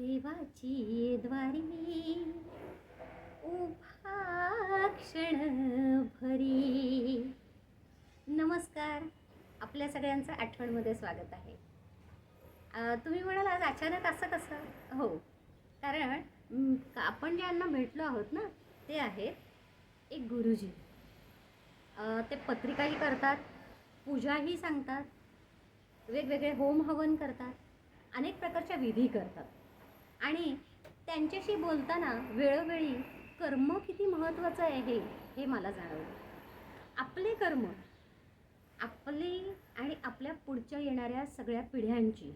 देवाची द्वारी उभा क्षण भरी. नमस्कार. आपल्या सगळ्यांचं आठवणमध्ये स्वागत आहे. तुम्ही म्हणाल आज अचानक असं कसं? हो. कारण का- आपण ज्यांना भेटलो आहोत ना ते आहेत एक गुरुजी. ते पत्रिकाही करतात पूजाही सांगतात वेगवेगळे होम हवन करतात अनेक प्रकारच्या विधी करतात. आणि त्यांच्याशी बोलताना वेळोवेळी कर्म किती महत्त्वाचं आहे हे मला जाणवलं. आपले कर्म आपली आणि आपल्या पुढच्या येणाऱ्या सगळ्या पिढ्यांची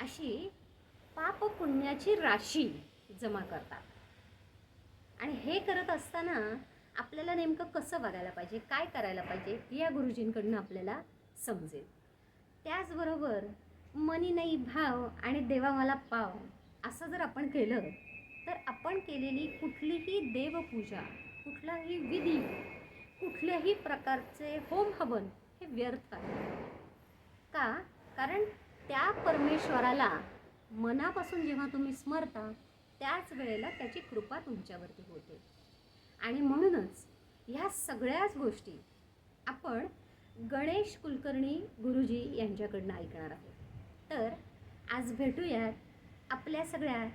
अशी पाप पुण्याची राशी जमा करतात. आणि हे करत असताना आपल्याला नेमकं कसं वागायला पाहिजे काय करायला पाहिजे या गुरुजींकडनं आपल्याला समजेल. त्याचबरोबर मनी नाही भाव आणि देवा मला पाव असं जर आपण केलं तर आपण केलेली कुठलीही देवपूजा कुठलाही विधी कुठल्याही प्रकारचे होम हवन हे व्यर्थ आहे. का? कारण त्या परमेश्वराला मनापासून जेव्हा तुम्ही स्मरता त्याच वेळेला त्याची कृपा तुमच्यावरती होते. आणि म्हणूनच ह्या सगळ्याच गोष्टी आपण गणेश कुलकर्णी गुरुजी यांच्याकडनं ऐकणार आहोत. तर आज भेटूयात आपल्या सगळ्या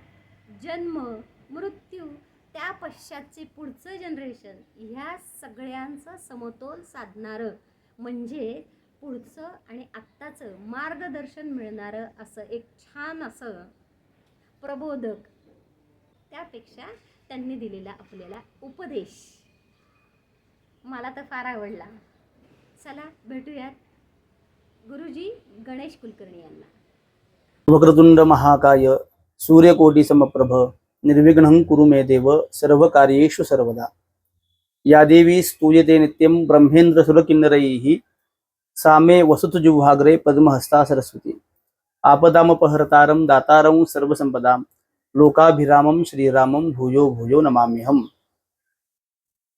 जन्म मृत्यू त्या पश्चातचे पुढचं जनरेशन ह्या सगळ्यांचं समतोल साधणारं. म्हणजे पुढचं आणि आत्ताचं मार्गदर्शन मिळणारं असं एक छान असं प्रबोधक त्यापेक्षा त्यांनी दिलेला आपल्याला उपदेश. मला तर फार आवडला. चला भेटूयात. गुरुजी गणेश कुलकर्णी यांना. वक्रतुंड महाकाय सूर्यकोटी समप्रभ निर्विघ्नं कुरु मे देव सर्व कार्येषु सर्वदा। या देवी स्तूयते नित्यं ब्रह्मेंद्र सुरकिन्नरैः सामे वसतु जुह्वाग्रे पद्महस्ता सरस्वती। आपदामपहर्तारं दातारं सर्वसंपदां लोकाभिरामं श्रीरामं भूयो भूयो नमाम्यहम।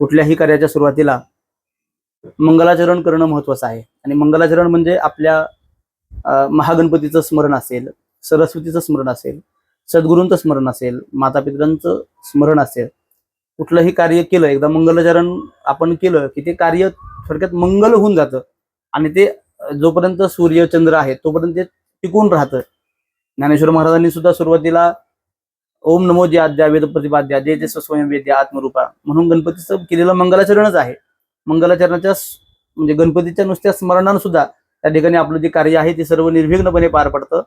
कुठल्याही कार्याच्या सुरुवातीला मंगलाचरण करणं महत्वाचं आहे आणि मंगलाचरण म्हणजे आपल्या महागणपतीचं स्मरण असेल सरस्वतीचं स्मरण असेल सद्गुरूंचं स्मरण असेल मातापितरांचं स्मरण असेल कुठलंही कार्य केलं एकदा मंगलाचरण आपण केलं की ते कार्य थोडक्यात मंगल होऊन जातं. आणि ते जोपर्यंत सूर्य चंद्र आहे तोपर्यंत ते टिकून राहतं. ज्ञानेश्वर महाराजांनी सुद्धा सुरुवातीला ओम नमो जे आद्या वेद प्रतिपाद्या जे जे स्वयं वेद्या आत्मरूपा म्हणून गणपतीचं केलेलं मंगलाचरणच आहे. मंगलाचरणाच्या म्हणजे गणपतीच्या नुसत्या स्मरणानं सुद्धा त्या ठिकाणी आपलं जे कार्य आहे ते सर्व निर्विघ्नपणे पार पडतं.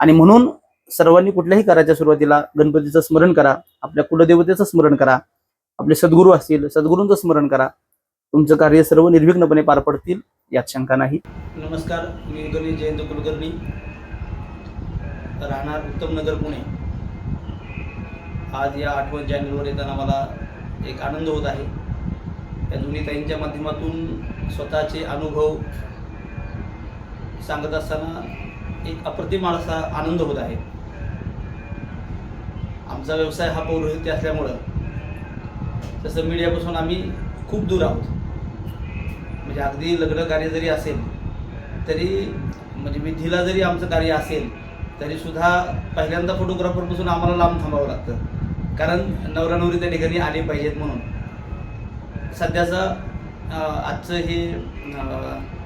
आणि म्हणून सर्वांनी कुठल्याही कराच्या सुरुवातीला गणपतीचं स्मरण करा. आपल्या कुलदेवतेचं स्मरण करा. आपले सद्गुरू असतील सद्गुरूंचं स्मरण करा. तुमचं कार्य सर्व निर्विघ्नपणे पार पडतील यात शंका नाही. नमस्कार मी गणेश जयंत कुलकर्णी राहणार उत्तम नगर पुणे. आज या आठवण चॅनलवर येताना मला एक आनंद होत आहे. त्या दोन्ही ताईंच्या माध्यमातून स्वतःचे अनुभव सांगत असताना एक अप्रतिम असा आनंद होत आहे. आमचा व्यवसाय हा पौरोहित्य असल्यामुळं तसं मीडियापासून आम्ही खूप दूर आहोत. म्हणजे अगदी लग्न कार्य जरी असेल तरी म्हणजे विधीला जरी आमचं कार्य असेल तरीसुद्धा पहिल्यांदा फोटोग्राफरपासून आम्हाला लांब थांबावं लागतं. कारण नवरा नवरी त्या ठिकाणी आले पाहिजेत म्हणून. सध्याचं आजचं हे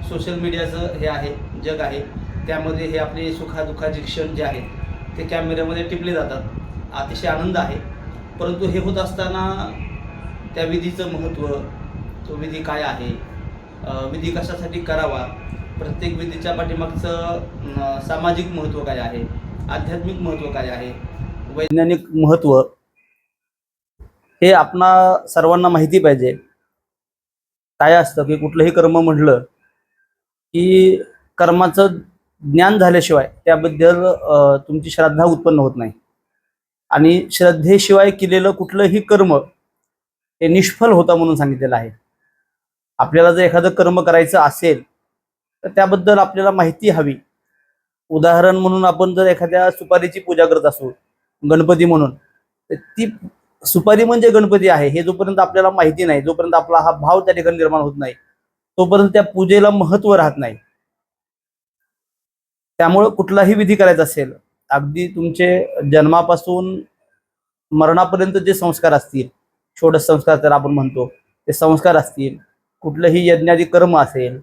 सोशल मीडियाचं हे आहे जग आहे. त्यामध्ये हे आपले सुखादुःखाचे क्षण जे आहेत ते कॅमेऱ्यामध्ये टिपले जातात. अतिशय आनंद आहे. परंतु हे होत असताना त्या विधीचं महत्त्व तो विधी काय आहे विधी कशासाठी करावा प्रत्येक विधीच्या पाठीमागचं सामाजिक महत्त्व काय आहे आध्यात्मिक महत्त्व काय आहे वैज्ञानिक महत्त्व हे आपणा सर्वांना माहिती पाहिजे. काय असतं की कुठलंही कर्म म्हटलं की कर्माचं ज्ञान झाल्याशिवाय त्याबद्दल तुमची श्रद्धा उत्पन्न होत नाही. आणि श्रद्धेशिवाय केलेलं कुठलंही कर्म हे निष्फल होतं म्हणून सांगितलेलं आहे. आपल्याला जर एखादं कर्म करायचं असेल तर त्याबद्दल आपल्याला माहिती हवी. उदाहरण म्हणून आपण जर एखाद्या सुपारीची पूजा करत असू गणपती म्हणून तर ती सुपारी म्हणजे गणपती आहे हे जोपर्यंत आपल्याला माहिती नाही जोपर्यंत आपला हा भाव त्या ठिकाणी निर्माण होत नाही तोपर्यंत त्या पूजेला महत्त्व राहत नाही. त्यामुळं कुठलाही विधी करायचा असेल अगदी तुमचे जन्मापासून मरणापर्यंत जे संस्कार असतील षोडश संस्कार तर आपण म्हणतो ते संस्कार असतील कुठलंही यज्ञादी कर्म असेल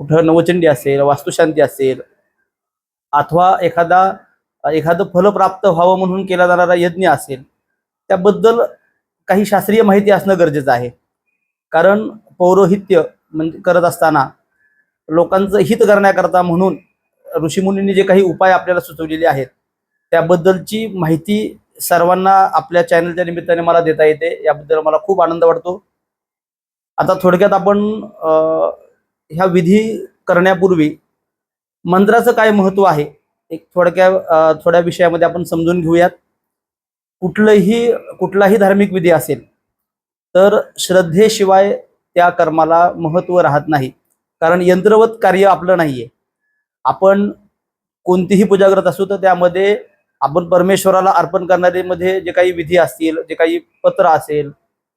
कुठं नवचंडी असेल वास्तुशांती असेल अथवा एखादा एखादं फल प्राप्त व्हावं म्हणून केला जाणारा यज्ञ असेल त्याबद्दल काही शास्त्रीय माहिती असणं गरजेचं आहे. कारण पौरोहित्य म्हणजे करत असताना लोकांचं हित करण्याकरता म्हणून ऋषीमुनींनी जे काही उपाय आपल्याला सुचवलेले आहेत त्याबद्दलची माहिती सर्वांना आपल्या चॅनलच्या निमित्ताने मला देता येते. याबद्दल मला खूप आनंद वाटतो. आता थोडक्यात आपण ह्या विधी करण्यापूर्वी मंत्राचं काय महत्त्व आहे एक थोडक्या थोड्या विषयामध्ये आपण समजून घेऊयात. कुठलंही कुठलाही धार्मिक विधी असेल तर श्रद्धेशिवाय त्या कर्माला महत्त्व राहत नाही. कारण यंत्रवत कार्य आपलं नाहीये. आपण कोणतीही पूजा करत असू तर त्यामध्ये आपण परमेश्वराला अर्पण करणारे मध्ये जे काही विधी असतील जे काही पत्र असेल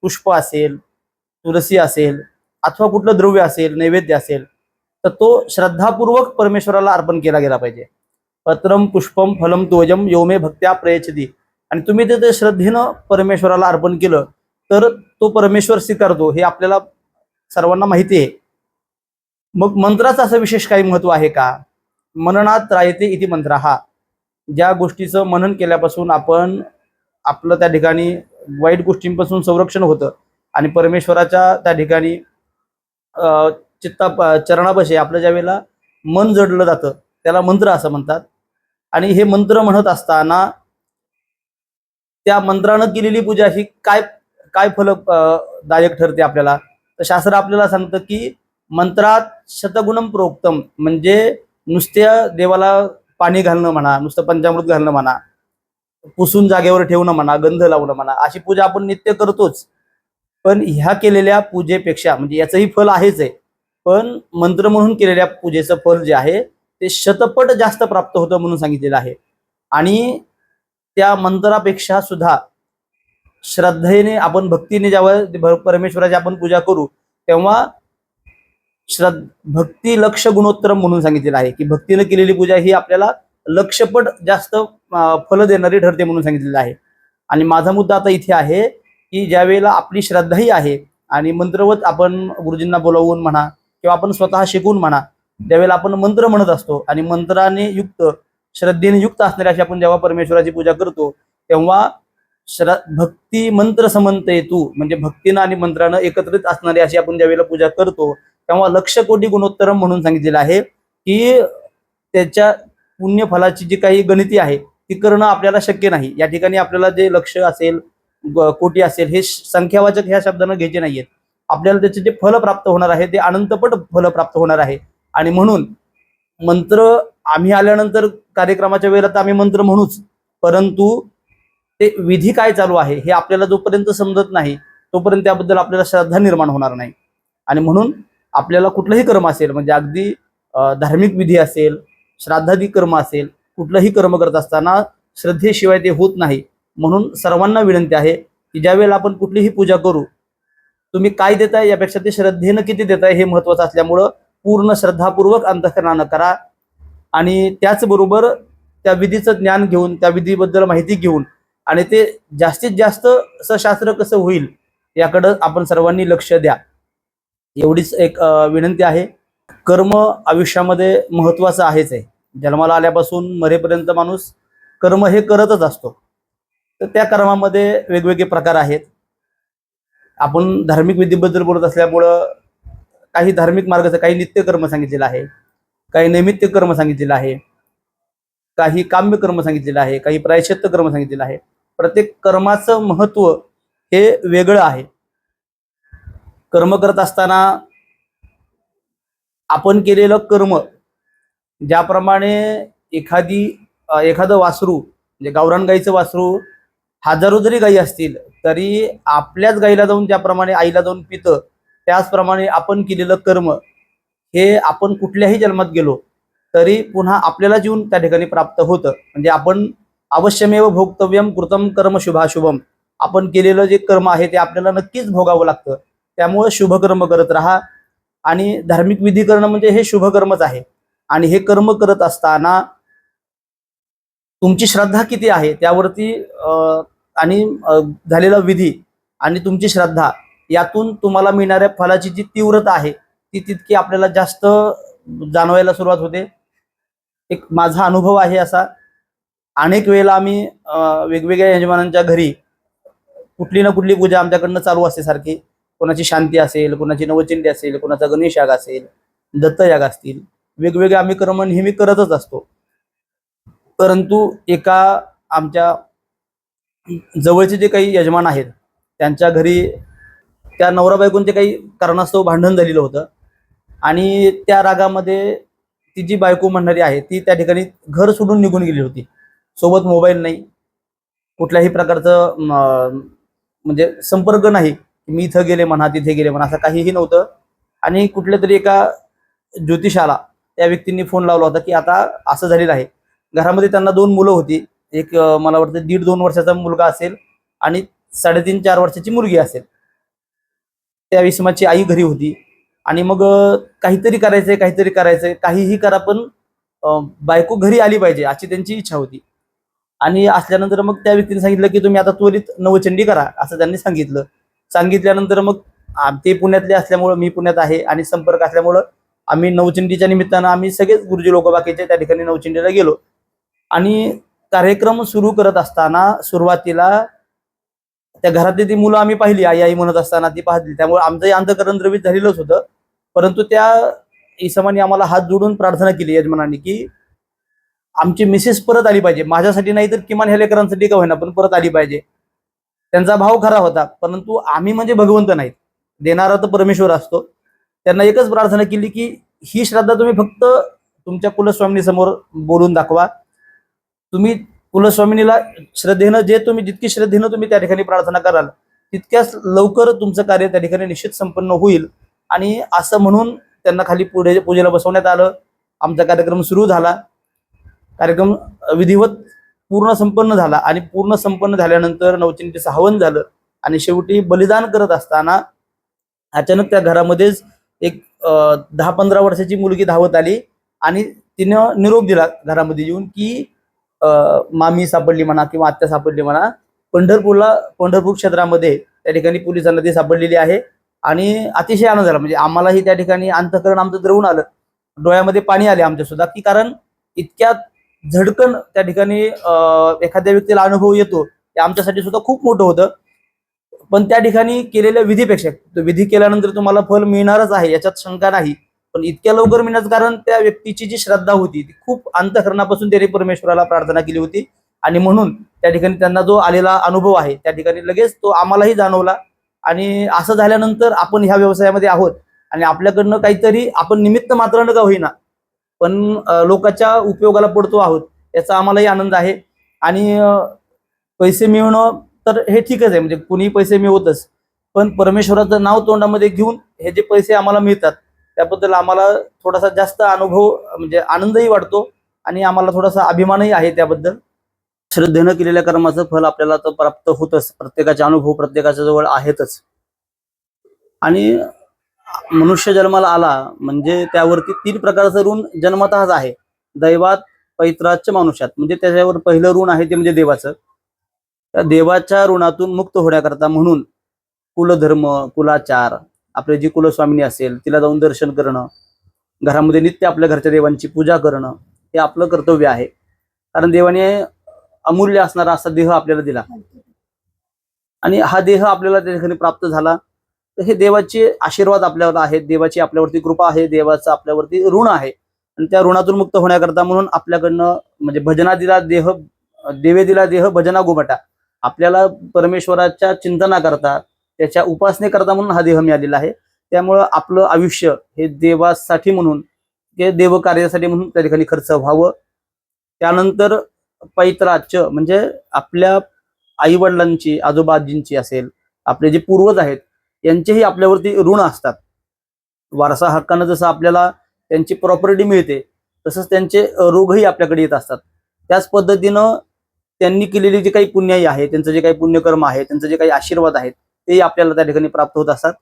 पुष्प असेल तुलसी असेल अथवा कुठलं द्रव्य असेल नैवेद्य असेल तर तो श्रद्धापूर्वक परमेश्वराला अर्पण केला गेला पाहिजे. पत्रम पुष्पम फलम तोजम योमे भक्त्या प्रयचदी आणि तुम्ही ते ते श्रद्धेनं परमेश्वराला अर्पण केलं तर तो परमेश्वर स्वीकारतो हे आपल्याला सर्वांना माहिती आहे. मग मंत्राचं असं विशेष काही महत्त्व आहे का? मननात राहते इति मंत्र. हा ज्या गोष्टीचं मनन केल्यापासून आपण आपलं त्या ठिकाणी वाईट गोष्टींपासून संरक्षण होतं आणि परमेश्वराच्या त्या ठिकाणी चित्ता चरणापाशी आपलं ज्या वेळेला मन जडलं जातं त्याला मंत्र असं म्हणतात. आणि हे मंत्र म्हणत असताना त्या मंत्रानं केलेली पूजा ही काय काय फलदायक दायक ठरते आपल्याला? तर शास्त्र आपल्याला सांगतं की मंत्रात शतगुणम प्रोक्तम. म्हणजे नुसत्या देवाला पाणी घालणं म्हणा नुसतं पंचामृत घालणं म्हणा पुसून जागेवर ठेवणं म्हणा गंध लावणं म्हणा अशी पूजा आपण नित्य करतोच. पण ह्या केलेल्या पूजेपेक्षा म्हणजे याचंही फल आहेच आहे पण मंत्र म्हणून केलेल्या पूजेचं फल जे आहे ते शतपट जास्त प्राप्त होतं म्हणून सांगितलेलं आहे. आणि त्या मंत्रापेक्षा सुद्धा श्रद्धेने आपण भक्तीने जेव्हा परमेश्वराची आपण पूजा करू तेव्हा श्रद्ध भक्ती लक्ष गुणोत्तरम म्हणून सांगितलेलं आहे की भक्तीनं केलेली पूजा ही आपल्याला लक्षपट जास्त फल देणारी ठरते म्हणून सांगितलेलं आहे. आणि माझा मुद्दा आता इथे आहे की ज्या वेळेला आपली श्रद्धाही आहे आणि मंत्रवत आपण गुरुजींना बोलावून म्हणा किंवा आपण स्वतः शिकून म्हणा त्यावेळेला आपण मंत्र म्हणत असतो आणि मंत्राने युक्त श्रद्धेने युक्त असणारी अशी आपण जेव्हा परमेश्वराची पूजा करतो तेव्हा श्र भक्ती मंत्र समंत तू म्हणजे भक्तीनं आणि मंत्रानं एकत्रित असणारी अशी आपण ज्यावेळेला पूजा करतो तेव्हा लक्ष कोटी गुणोत्तरम म्हणून सांगितलेलं आहे की त्याच्या पुण्यफलाची जी काही गणिती आहे ती करणं आपल्याला शक्य नाही. या ठिकाणी आपल्याला जे लक्ष असेल कोटी असेल हे संख्यावाचक ह्या शब्दानं घ्यायचे नाहीयेत. आपल्याला त्याचे जे फल प्राप्त होणार आहे ते अनंतपट फल प्राप्त होणार आहे. आणि म्हणून मंत्र आम्ही आल्यानंतर कार्यक्रमाच्या वेळेला तर आम्ही मंत्र म्हणूच परंतु ते विधी काय चालू आहे हे आपल्याला जोपर्यंत समजत नाही तोपर्यंत त्याबद्दल आपल्याला श्रद्धा निर्माण होणार नाही. आणि म्हणून आपल्याला कुठलंही कर्म असेल म्हणजे अगदी धार्मिक विधी असेल श्राद्धादी कर्म असेल कुठलंही कर्म करत असताना श्रद्धेशिवाय ते होत नाही. म्हणून सर्वांना विनंती आहे की ज्यावेळेला आपण कुठलीही पूजा करू तुम्ही काय देताय यापेक्षा ते श्रद्धेनं किती देताय हे महत्वाचं असल्यामुळं पूर्ण श्रद्धापूर्वक अंतकरणानं करा. आणि त्याचबरोबर त्या विधीचं ज्ञान घेऊन त्या विधीबद्दल माहिती घेऊन आणि ते जास्तीत जास्त सशास्त्र कसं होईल याकडं आपण सर्वांनी लक्ष द्या. एवढीच एक विनंती आहे. कर्म आयुष्यामध्ये महत्वाचं आहेच आहे. जन्माला आल्यापासून मरेपर्यंत माणूस कर्म हे करतच असतो. तर त्या कर्मामध्ये वेगवेगळे प्रकार आहेत. आपण धार्मिक विधीबद्दल बोलत असल्यामुळं काही धार्मिक मार्गाचं काही नित्य कर्म सांगितलेलं आहे. काही नैमित्य कर्म सांगितलेलं आहे. काही काम्य कर्म सांगितलेलं आहे. काही प्रायश्चित्त कर्म सांगितलेलं आहे. प्रत्येक कर्माचं महत्त्व हे वेगळं आहे. कर्म करत असताना आपण केलेलं कर्म ज्याप्रमाणे एखादी एखादं वासरू म्हणजे गावरान गाईचं वासरू हजारो जरी गायी असतील तरी आपल्याच गाईला जाऊन ज्याप्रमाणे आईला जाऊन पितं त्याचप्रमाणे आपण केलेलं कर्म हे आपण कुठल्याही जन्मात गेलो तरी पुन्हा आपल्याला जीवन त्या ठिकाणी प्राप्त होतं. म्हणजे आपण अवश्यमेव भोक्तव्यम कृतम कर्म शुभाशुभम आपण केलेलं जे कर्म आहे ते आपल्याला नक्कीच भोगावं लागतं. त्यामुळे शुभकर्म करत राहा. आणि धार्मिक विधी करणं म्हणजे हे शुभकर्मच आहे. आणि हे कर्म करत असताना तुमची श्रद्धा किती आहे त्यावरती आणि झालेला विधी आणि तुमची श्रद्धा यातून तुम्हाला मिळणाऱ्या फलाची जी तीव्रता आहे ती तितकी आपल्याला जास्त जाणवायला सुरुवात होते. एक माझा अनुभव आहे असा. अनेक वेळेला आम्ही वेगवेगळ्या यजमानांच्या घरी कुठली ना कुठली पूजा आमच्याकडनं चालू असते सारखी. कोणाची शांती असेल कोणाची नवचिंडी असेल कोणाचा गणेश याग असेल दत्तयाग असतील वेगवेगळे आम्ही कर्म नेहमी करतच असतो. परंतु एका आमच्या जवळचे जे काही यजमान आहेत त्यांच्या घरी त्या नवरा बायकोंचे काही कारणास्तव भांडण झालेलं होतं. आणि त्या रागामध्ये ती जी बायको म्हणणारी आहे ती त्या ठिकाणी घर सोडून निघून गेली होती. सोबत मोबाईल नाही. कुठल्याही प्रकारचं म्हणजे संपर्क नाही. मी इथं गेले म्हणा तिथे गेले म्हणा असं काहीही नव्हतं. आणि कुठल्या तरी एका ज्योतिषाला त्या व्यक्तींनी फोन लावला होता की आता असं झालेलं आहे. घरामध्ये त्यांना दोन मुलं होती. एक मला वाटतं दीड दोन वर्षाचा मुलगा असेल आणि साडेतीन चार वर्षाची मुलगी असेल. त्या विस्माची आई घरी होती. आणि मग काहीतरी करायचंय काहीतरी करायचंय. काहीही करा पण बायको घरी आली पाहिजे अशी त्यांची इच्छा होती. आणि असल्यानंतर मग त्या व्यक्तीने सांगितलं की तुम्ही आता त्वरित नवचंडी करा असं त्यांनी सांगितलं. सांगितल्यानंतर मग ते पुण्यातले असल्यामुळं मी पुण्यात आहे आणि संपर्क असल्यामुळं आम्ही नवचिंडीच्या निमित्तानं आम्ही सगळेच गुरुजी लोक बाकीचे त्या ठिकाणी नवचिंडीला गेलो. आणि कार्यक्रम सुरू करत असताना सुरुवातीला त्या घरातली ती मुलं आम्ही पाहिली आई आई म्हणत असताना ती पाहिली. त्यामुळे आमचंही अंतकरण द्रवित झालेलंच होतं. परंतु त्या इसमाने आम्हाला हात जोडून प्रार्थना केली यजमानाने की आमची मिसेस परत आली पाहिजे. माझ्यासाठी नाही तर किमान ह्या लेकरांसाठी का होईना पण परत आली पाहिजे. त्यांचा भाव खरा होता परंतु आम्ही म्हणजे भगवंत नाहीत. देणारा तर परमेश्वर असतो. त्यांना एकच प्रार्थना केली की ही श्रद्धा तुम्ही फक्त तुमच्या कुलस्वामिनी समोर बोलून दाखवा. तुम्ही कुलस्वामिनीला श्रद्धेनं जे तुम्ही जितकी श्रद्धेनं तुम्ही त्या ठिकाणी प्रार्थना कराल तितक्याच लवकर तुमचं कार्य त्या ठिकाणी निश्चित संपन्न होईल. आणि असं म्हणून त्यांना खाली पुढे पूजेला बसवण्यात आलं. आमचा कार्यक्रम सुरू झाला. कार्यक्रम विधिवत पूर्ण संपन्न झाला आणि पूर्ण संपन्न झाल्यानंतर नवचिंतीचं हवन झालं आणि शेवटी बलिदान करत असताना अचानक त्या घरामध्येच एक दहा पंधरा वर्षाची मुलगी धावत आली आणि तिनं निरोप दिला घरामध्ये येऊन की मामी सापडली म्हणा किंवा आत्या सापडली म्हणा पंढरपूरला पंढरपूर क्षेत्रामध्ये त्या ठिकाणी पोलिसांना ती सापडलेली आहे आणि अतिशय आनंद झाला. म्हणजे आम्हालाही त्या ठिकाणी अंतकरण आमचं द्रवून आलं. डोळ्यामध्ये पाणी आले आमच्या सुद्धा की कारण इतक्या झडकन त्या ठिकाणी एखाद्या व्यक्तीला अनुभव येतो ते आमच्यासाठी सुद्धा खूप मोठं होतं. पण त्या ठिकाणी केलेल्या विधीपेक्षा विधी केल्यानंतर तुम्हाला फल मिळणारच आहे याच्यात शंका नाही. पण इतक्या लवकर मिळण्याचं कारण त्या व्यक्तीची जी श्रद्धा होती ती खूप अंतकरणापासून त्याने परमेश्वराला प्रार्थना केली होती. आणि म्हणून त्या ठिकाणी त्यांना जो आलेला अनुभव आहे त्या ठिकाणी लगेच तो आम्हालाही जाणवला. आणि असं झाल्यानंतर आपण ह्या व्यवसायामध्ये आहोत. आणि आपल्याकडनं काहीतरी आपण निमित्त मात्र का होईना पण लोकांच्या उपयोगाला पडतो आहोत याचा आम्हालाही आनंद आहे. आणि पैसे मिळवणं तर हे ठीकच आहे म्हणजे कुणी पैसे मिळवतच. पण परमेश्वराचं नाव तोंडामध्ये घेऊन हे जे पैसे आम्हाला मिळतात त्याबद्दल आम्हाला थोडासा जास्त अनुभव म्हणजे आनंदही वाटतो आणि आम्हाला थोडासा अभिमानही आहे त्याबद्दल. श्रद्धेनं केलेल्या कर्माचं फल आपल्याला तर प्राप्त होतच प्रत्येकाचे अनुभव प्रत्येकाच्या जवळ आहेतच. आणि मनुष्य जन्माला आला म्हणजे त्यावरती तीन प्रकारचं ऋण जन्मतःच आहे. दैवात पैत्राच मानुष्यात. म्हणजे त्याच्यावर पहिलं ऋण आहे ते म्हणजे देवाचं. त्या देवाच्या ऋणातून मुक्त होण्याकरता म्हणून कुलधर्म कुलाचार आपले जी कुलस्वामिनी असेल तिला जाऊन दर्शन करणं घरामध्ये नित्य आपल्या घरच्या देवांची पूजा करणं हे आपलं कर्तव्य आहे. कारण देवाने अमूल्य असणारा असा देह आपल्याला दिला. आणि हा देह आपल्याला त्या ठिकाणी प्राप्त झाला. तर हे देवाचे आशीर्वाद आपल्यावर आहेत देवाची आपल्यावरती कृपा आहे देवाचं आपल्यावरती ऋण आहे. आणि त्या ऋणातून मुक्त होण्याकरता म्हणून आपल्याकडनं म्हणजे भजना दिला देह देवे दिला देह भजना गोबटा. आपल्याला परमेश्वराच्या चिंतना करता त्याच्या उपासनेकरता म्हणून हा देह मिळालेला आहे. त्यामुळं आपलं आयुष्य हे देवासाठी म्हणून ते देव कार्यासाठी म्हणून त्या ठिकाणी खर्च व्हावं. त्यानंतर पैत्राच म्हणजे आपल्या आई वडिलांची आजोबाजींची असेल आपले जे पूर्वज आहेत यांचेही आपल्यावरती ऋण असतात. वारसा हक्कानं जसं आपल्याला त्यांची प्रॉपर्टी मिळते तसंच त्यांचे रोगही आपल्याकडे येत असतात. त्याच पद्धतीनं त्यांनी केलेली जी काही पुण्याई आहे त्यांचं जे काही पुण्यकर्म आहे त्यांचं जे काही आशीर्वाद आहेत तेही आपल्याला त्या ठिकाणी प्राप्त होत असतात.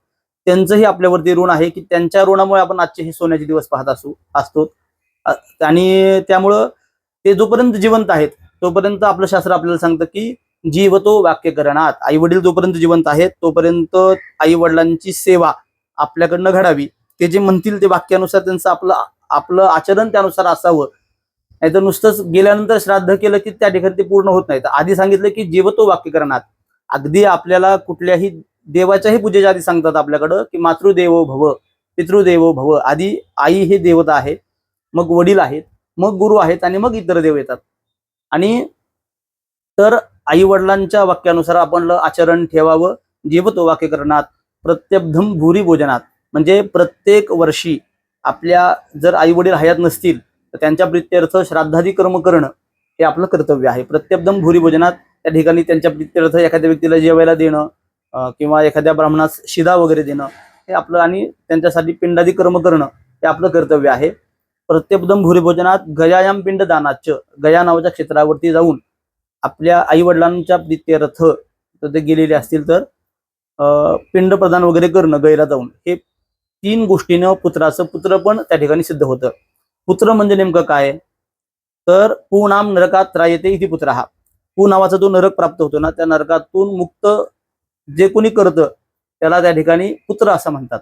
त्यांचंही आपल्यावरती ऋण आहे की त्यांच्या ऋणामुळे आपण आजचे हे सोन्याचे दिवस पाहत असू असतो. आणि त्यामुळं ते जोपर्यंत जिवंत आहेत तोपर्यंत आपलं शास्त्र आपल्याला सांगतं की जीवतो वाक्यकरणात आई वडील जोपर्यंत जिवंत आहेत तोपर्यंत आई वडिलांची सेवा आपल्याकडनं घडावी. ते जे म्हणतील ते वाक्यानुसार त्यांचं आपलं आपलं आचरण त्यानुसार असावं. नाही तर नुसतंच गेल्यानंतर श्राद्ध केलं की त्या ठिकाणी ते पूर्ण होत नाही. तर आधी सांगितलं की जीवतो वाक्यकरणात अगदी आपल्याला कुठल्याही देवाच्याही पूजेच्या आधी सांगतात आपल्याकडं की मातृदेवो भव पितृदेवो भव. आधी आई हे देवता आहे मग वडील आहेत मग गुरु आहेत आणि मग इतर देव येतात. आणि तर आई वडिलांच्या वाक्यानुसार आपण आचरण ठेवावं जीवतो वाक्यकरणात प्रत्यब्धम भूरी भोजनात. म्हणजे प्रत्येक वर्षी आपल्या जर आई वडील हयात नसतील तर त्यांच्या प्रित्यर्थ श्राद्धादी कर्म करणं हे आपलं कर्तव्य आहे. प्रत्यब्धम भूरी भोजनात त्या ठिकाणी त्यांच्या प्रित्यर्थ एखाद्या व्यक्तीला जेवायला देणं किंवा एखाद्या ब्राह्मणास शिदा वगैरे देणं हे आपलं आणि त्यांच्यासाठी पिंडादी कर्म करणं हे आपलं कर्तव्य आहे. प्रत्यब्धम भूरी भोजनात गयायाम पिंड दानाच गया नावाच्या क्षेत्रावरती जाऊन आपल्या आई वडिलांच्या प्रित्यर्थ तर ते गेलेले असतील तर अं, पिंड प्रदान वगैरे करणं गैरा जाऊन हे तीन गोष्टीनं पुत्राचं पुत्र पण त्या ठिकाणी सिद्ध होतं. पुत्र म्हणजे नेमकं काय? तर पू नाम नरकात रायते इथे पुत्र. हा पू नावाचा जो नरक प्राप्त होतो ना त्या नरकातून मुक्त जे कोणी करतं त्याला त्या ठिकाणी पुत्र असं म्हणतात.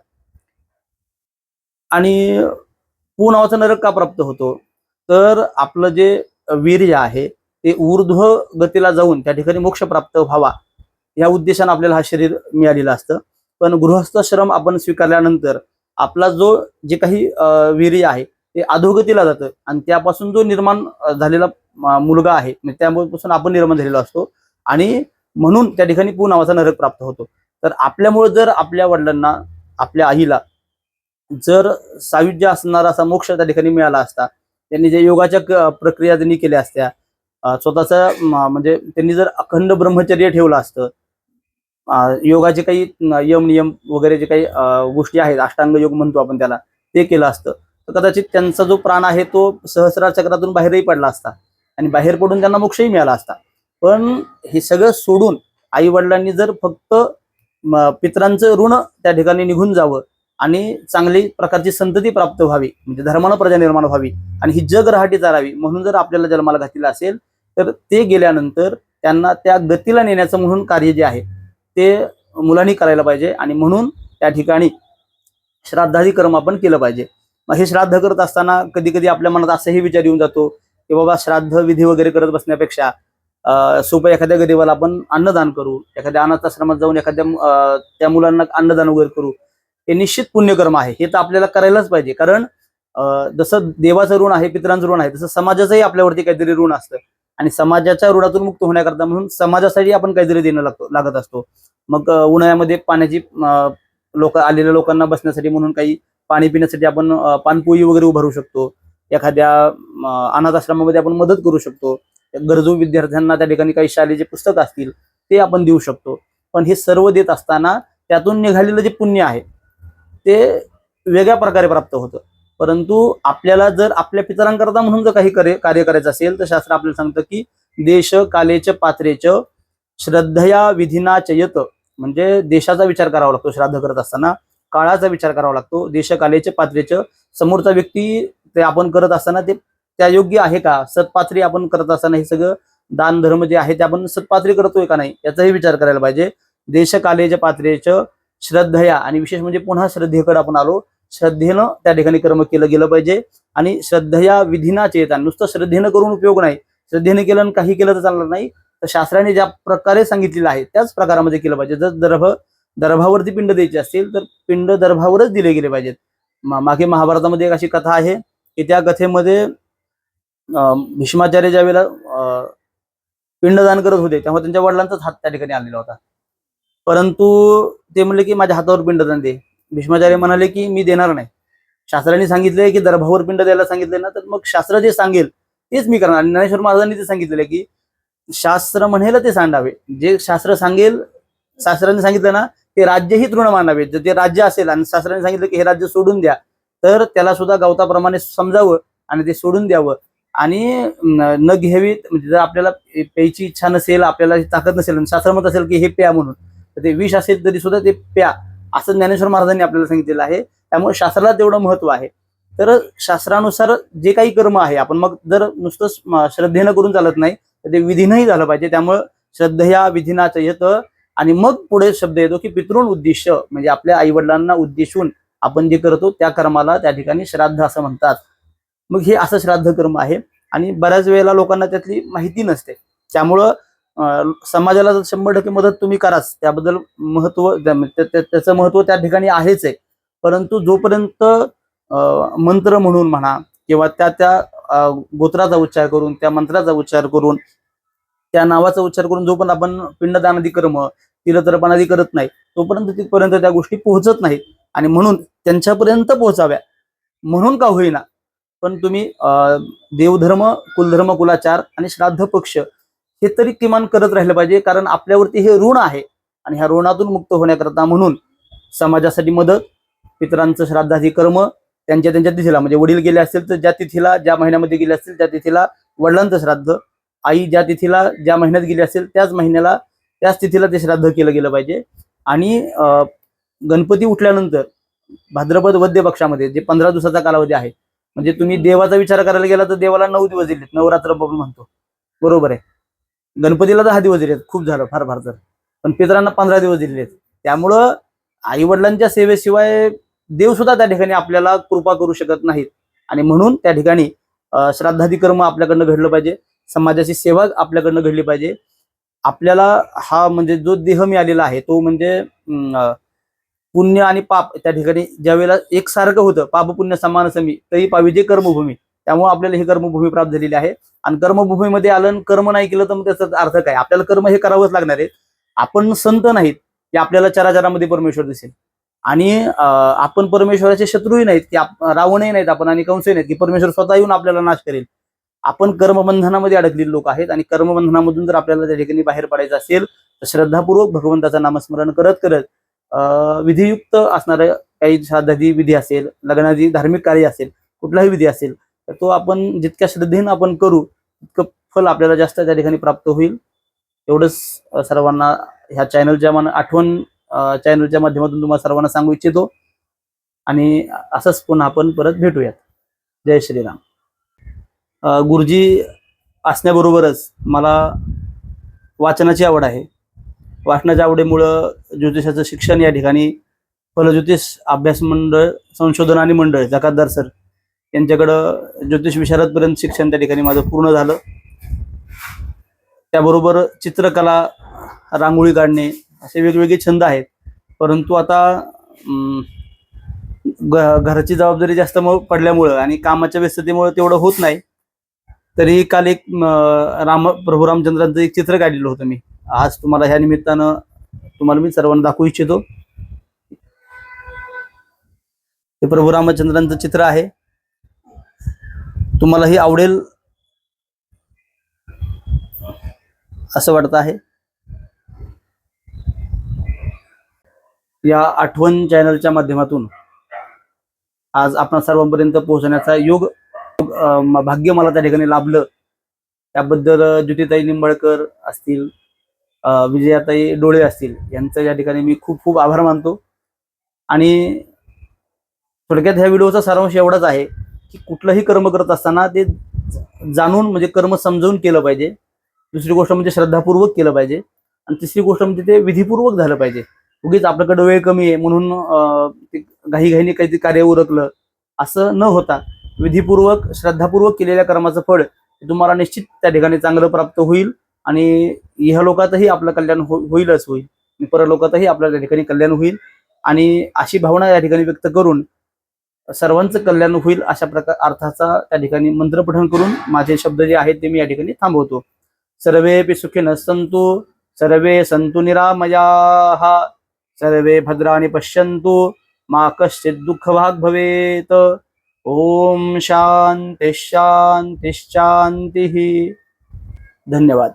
आणि पू नावाचा नरक का प्राप्त होतो? तर आपलं जे वीर्य आहे ते ऊर्ध्व गतीला जाऊन त्या ठिकाणी मोक्ष प्राप्त व्हावा. या उद्देशानं आपल्याला हा शरीर मिळालेलं असतं. पण गृहस्थाश्रम आपण स्वीकारल्यानंतर आपला जो जे काही अं, वीर्य आहे ते अधोगतीला जातं. आणि त्यापासून जो निर्माण झालेला मुलगा आहे म्हणजे त्यापासून आपण निर्माण झालेलो असतो. आणि म्हणून त्या ठिकाणी पू नावाचा नरक प्राप्त होतो. तर आपल्यामुळे जर आपल्या वडिलांना आपल्या आईला जर सायुज्य असणारा असा मोक्ष त्या ठिकाणी मिळाला असता त्यांनी जे योगाच्या प्रक्रिया त्यांनी केल्या असत्या स्वतःचा म्हणजे त्यांनी जर अखंड ब्रह्मचर्य ठेवलं असतं योगाचे काही यम नियम वगैरे जे काही गोष्टी आहेत अष्टांग योग म्हणतो आपण त्याला ते केलं असतं. तर कदाचित त्यांचा जो प्राण आहे तो सहस्रार चक्रातून बाहेरही पडला असता आणि बाहेर पडून त्यांना मोक्षही मिळाला असता. पण हे सगळं सोडून आई वडिलांनी जर फक्त पित्रांचं पितरांचं ऋण त्या ठिकाणी निघून जावं आणि चांगली प्रकारची संतती प्राप्त व्हावी म्हणजे धर्मानं प्रजा निर्माण व्हावी आणि ही जग रहाटी चालावी म्हणून जर आपल्याला जन्माला घातलेलं असेल तर ते गेल्यानंतर त्यांना त्या गतीला नेण्याचं म्हणून कार्य जे आहे ते मुलांनी करायला पाहिजे आणि म्हणून त्या ठिकाणी श्राद्धादी कर्म आपण केलं पाहिजे. मग हे श्राद्ध करत असताना कधी कधी आपल्या मनात असाही विचार येऊन जातो की बाबा श्राद्ध विधी वगैरे करत बसण्यापेक्षा अं, सोपं एखाद्या गरीबाला आपण अन्नदान करू एखाद्या अनाथ आश्रमात जाऊन एखाद्या अं, त्या मुलांना अन्नदान वगैरे करू हे निश्चित पुण्यकर्म आहे. हे तर आपल्याला करायलाच पाहिजे. कारण अं, जसं देवाचं ऋण आहे पितरांचं ऋण आहे तसं समाजाचंही आपल्यावरती काहीतरी ऋण असतं. आणि समाजाच्या ऋणातून मुक्त होण्याकरता म्हणून समाजासाठी आपण काहीतरी देणं लागतो लागत असतो. मग उन्हाळ्यामध्ये पाण्याची लोक आलेल्या लोकांना बसण्यासाठी म्हणून काही पाणी पिण्यासाठी आपण अं, पानपोई वगैरे उभारू शकतो. एखाद्या अनाथ आश्रमामध्ये आपण मदत करू शकतो. गरजू विद्यार्थ्यांना त्या ठिकाणी काही शालेय जे पुस्तक असतील ते आपण देऊ शकतो. पण हे सर्व देत असताना त्यातून निघालेलं जे पुण्य आहे ते वेगळ्या प्रकारे प्राप्त होतं. परंतु आपल्याला जर आपल्या पितरांकरता म्हणून जर काही कार्य कार्य करायचं असेल तर शास्त्र आपल्याला सांगतं की देश कालेच पात्रेच श्रद्धया विधिना चयत. म्हणजे देशाचा विचार करावा लागतो श्राद्ध करत असताना. काळाचा विचार करावा लागतो. देश कालेचे पात्रेच. समोरचा व्यक्ती ते आपण करत असताना ते त्या योग्य आहे का? सत्पात्री आपण करत असताना हे सगळं दान धर्म जे आहे ते आपण सत्पात्री करतोय का नाही? याचाही विचार करायला पाहिजे. देश कालेच पात्रेच श्रद्धया. आणि विशेष म्हणजे पुन्हा श्रद्धेकडे आपण आलो श्रद्धेनं त्या ठिकाणी कर्म केलं गेलं पाहिजे. आणि श्रद्धया विधीना चेता नुसतं श्रद्धेनं करून उपयोग नाही. श्रद्धेने केलं आणि काही केलं तर चालणार नाही. तर शास्त्राने ज्या प्रकारे सांगितलेलं आहे त्याच प्रकारामध्ये केलं पाहिजे. जर दर्भ दर्भावरती पिंड द्यायची असतील तर पिंड दर्भावरच दिले गेले पाहिजेत. मागे महाभारतामध्ये एक अशी कथा आहे की त्या कथेमध्ये अं, भीष्माचार्य ज्या वेळेला अं, पिंडदान करत होते तेव्हा त्यांच्या वडिलांचाच हात त्या ठिकाणी आलेला होता. परंतु ते म्हणले की माझ्या हातावर पिंडदान दे. भीष्माचार्य म्हणाले की मी देणार नाही. शास्त्राने सांगितलंय की दर्भावर पिंड द्यायला सांगितले ना तर मग शास्त्र जे सांगेल तेच मी करणार. आणि ज्ञानेश्वर महाराजांनी ते सांगितलेलं की शास्त्र म्हणेल ते सांडावे. जे शास्त्र सांगेल शास्त्राने सांगितलं ना ते राज्यही तृण मानावे जर ते राज्य असेल आणि शास्त्राने सांगितलं की हे राज्य सोडून द्या तर त्याला सुद्धा गवताप्रमाणे समजावं आणि ते सोडून द्यावं. आणि न न घ्यावी म्हणजे जर आपल्याला प्यायची इच्छा नसेल आपल्याला ताकद नसेल आणि शास्त्र म्हणत असेल की हे प्या म्हणून तर ते विष असेल तरी सुद्धा ते प्या. असं ज्ञानेश्वर महाराजांनी आपल्याला सांगितलेलं आहे. त्यामुळे शास्त्राला तेवढं महत्त्व आहे. तर शास्त्रानुसार जे काही कर्म आहे आपण मग जर नुसतं श्रद्धेनं करून चालत नाही तर ते विधीनंही झालं पाहिजे. त्यामुळं श्रद्धया विधीनाचं येतं आणि मग पुढे शब्द येतो की पितृण उद्दिष्ट म्हणजे आपल्या आई वडिलांना उद्देशून आपण जे करतो त्या कर्माला त्या ठिकाणी श्राद्ध असं म्हणतात. मग हे असं श्राद्ध कर्म आहे. आणि बऱ्याच वेळेला लोकांना त्यातली माहिती नसते. त्यामुळं समाजाला जर शंभर टक्के मदत तुम्ही कराच त्याबद्दल महत्त्व त्याचं महत्त्व त्या ठिकाणी आहेच आहे. परंतु जोपर्यंत अं, मंत्र म्हणून म्हणा किंवा त्या त्या गोत्राचा उच्चार करून त्या मंत्राचा उच्चार करून त्या नावाचा उच्चार करून जोपर्यंत आपण पिंडदानादी कर्म तिलतर्पणादी करत नाही तोपर्यंत तिथपर्यंत त्या गोष्टी पोहोचत नाहीत. आणि म्हणून त्यांच्यापर्यंत पोहोचाव्या. म्हणून का होईना? पण तुम्ही अं, देवधर्म कुलधर्म कुलाचार आणि श्राद्ध पक्ष हे तरी किमान करत राहिलं पाहिजे कारण आपल्यावरती हे ऋण आहे आणि ह्या ऋणातून मुक्त होण्याकरता म्हणून समाजासाठी मदत पितरांचं श्राद्धाधी कर्म त्यांच्या त्यांच्या तिथीला म्हणजे वडील गेले असतील तर ज्या तिथीला ज्या महिन्यामध्ये गेले असतील त्या तिथीला वडिलांचं श्राद्ध आई ज्या तिथीला ज्या महिन्यात गेली असेल त्याच महिन्याला त्याच तिथीला ते श्राद्ध केलं गेलं पाहिजे. आणि गणपती उठल्यानंतर भाद्रपद वद्य पक्षामध्ये जे पंधरा दिवसाचा कालावधी आहे म्हणजे तुम्ही देवाचा विचार करायला गेला तर देवाला नऊ दिवस दिलेत नवरात्र म्हणतो. बरोबर आहे? गणपतीला दहा दिवस दिलेत. खूप झालं फार फार तर. पण पितरांना पंधरा दिवस दिलेले आहेत त्यामुळं आई वडिलांच्या सेवेशिवाय देव सुद्धा त्या ठिकाणी आपल्याला कृपा करू शकत नाहीत. आणि म्हणून त्या ठिकाणी अं, श्राद्धादी कर्म आपल्याकडनं घडलं पाहिजे. समाजाची सेवा आपल्याकडनं घडली पाहिजे. आपल्याला हा म्हणजे जो देह मिळालेला आहे तो म्हणजे अं, पुण्य आणि पाप त्या ठिकाणी ज्या वेळेला एकसारखं होतं पाप पुण्य समान समी तरी पावी जे कर्मभूमी. त्यामुळे आपल्याला ही कर्मभूमी प्राप्त झालेली आहे. आणि कर्मभूमीमध्ये आलं कर्म नाही केलं तर मग त्याचा अर्थ काय? आपल्याला कर्म हे करावंच लागणार आहे. आपण संत नाहीत की आपल्याला चराचरामध्ये परमेश्वर दिसेल. आणि आपण परमेश्वराचे शत्रूही नाहीत की रावणही नाहीत आपण आणि कंसही नाहीत की परमेश्वर स्वतः येऊन आपल्याला नाश करेल. आपण कर्मबंधनामध्ये अडकलेले लोक आहेत आणि कर्मबंधनामधून जर आपल्याला त्या ठिकाणी बाहेर पडायचं असेल तर श्रद्धापूर्वक भगवंताचं नामस्मरण करत करत अं, विधियुक्त असणारे काही श्राद्धादी विधी असेल लग्नादी धार्मिक कार्य असेल कुठलाही विधी असेल तर तो आपण जितक्या श्रद्धेनं आपण करू इतकं फल आपल्याला जास्त त्या ठिकाणी प्राप्त होईल. एवढंच सर्वांना ह्या चॅनलच्या मन आठवण चॅनलच्या माध्यमातून तुम्हाला सर्वांना सांगू इच्छितो. आणि असंच पुन्हा आपण परत भेटूयात. जय श्रीराम. गुरुजी असण्याबरोबरच मला वाचनाची आवड आहे. वाचनाच्या आवडीमुळं ज्योतिषाचं शिक्षण या ठिकाणी फलज्योतिष अभ्यास मंडळ संशोधन आणि मंडळ जकातदार सर यांच्याकडं ज्योतिष विशारदपर्यंत शिक्षण त्या ठिकाणी माझं पूर्ण झालं. त्याबरोबर चित्रकला रांगोळी काढणे असे वेगवेगळे छंद आहेत. परंतु आता अं, घराची जबाबदारी जास्त पडल्यामुळं आणि कामाच्या व्यस्ततेमुळे तेवढं होत नाही. तरी काल एक राम प्रभू रामचंद्रांचं एक चित्र काढलेलं होतं मी. आज तुम्हाला ह्या निमित्तानं तुम्हाला मी सर्वांना दाखवू इच्छितो. हे प्रभू रामचंद्रांचं चित्र आहे. तुम्हालाही आवडेल असं वाटत आहे. या आठवण चॅनलच्या माध्यमातून आज आपण सर्वांपर्यंत पोहोचण्याचा योग भाग्य मला त्या ठिकाणी लाभलं. त्याबद्दल ज्योतिताई निंबाळकर असतील विजयाताई डोळे असतील यांचं या ठिकाणी मी खूप खूप आभार मानतो. आणि थोडक्यात ह्या व्हिडिओचा सारांश एवढाच आहे. की कुठलंही कर्म करत असताना ते जाणून म्हणजे कर्म समजवून केलं पाहिजे. दुसरी गोष्ट म्हणजे श्रद्धापूर्वक केलं पाहिजे. आणि तिसरी गोष्ट म्हणजे ते विधीपूर्वक झालं पाहिजे. उगीच आपल्याकडे वेळ कमी आहे म्हणून ते घाईघाईने काहीतरी कार्य उरकलं. असं न होता विधीपूर्वक श्रद्धापूर्वक केलेल्या कर्माचं फळ तुम्हाला निश्चित त्या ठिकाणी चांगलं प्राप्त होईल आणि ह्या लोकातही आपलं कल्याण हो-, होईलच होईल. परलोकातही आपल्या त्या ठिकाणी कल्याण होईल. आणि अशी भावना या ठिकाणी व्यक्त करून सर्वांचं कल्याण होईल अशा प्रकार अर्थाचा त्या ठिकाणी मंत्रपठण करून माझे शब्द जे आहेत ते मी या ठिकाणी थांबवतो. सर्वे सुखी सन्तु सर्वे सन्तु निरामयाः सर्वे भद्राणि पश्यन्तु मा कश्चित् दुःखभाग् भवेत्। ओम शांती शांती शांती धन्यवाद।